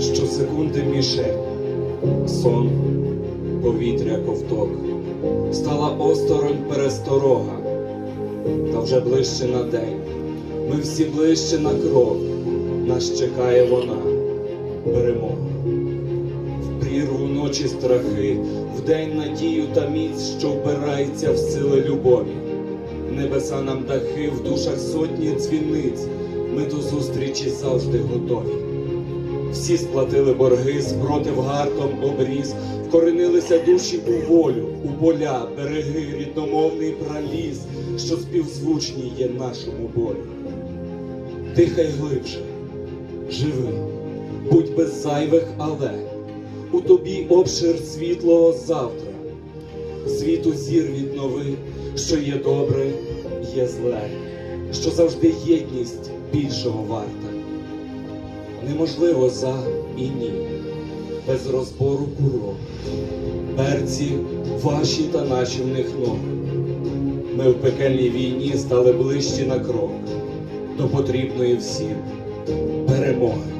Що секунди міше сон, повітря, ковток, стала осторонь пересторога, та вже ближче на день. Ми всі ближче на крок, нас чекає вона, перемога. В прірву ночі страхи, в день надію та міць, що впирається в сили любові. Небеса нам дахи, в душах сотні дзвіниць, ми до зустрічі завжди готові. Всі сплатили борги, спротив гартом обріз, вкоренилися душі у волю, у поля, береги, рідномовний праліз, що співзвучні є нашому болю. Дихай глибше, живи, будь без зайвих але, у тобі обшир світлого завтра, світу зір віднови, що є добре, є зле, що завжди єдність більшого варта. Неможливо за і ні, без розбору курок, перці ваші та наші в них ног. Ми в пекельній війні стали ближчі на крок до потрібної всім перемоги.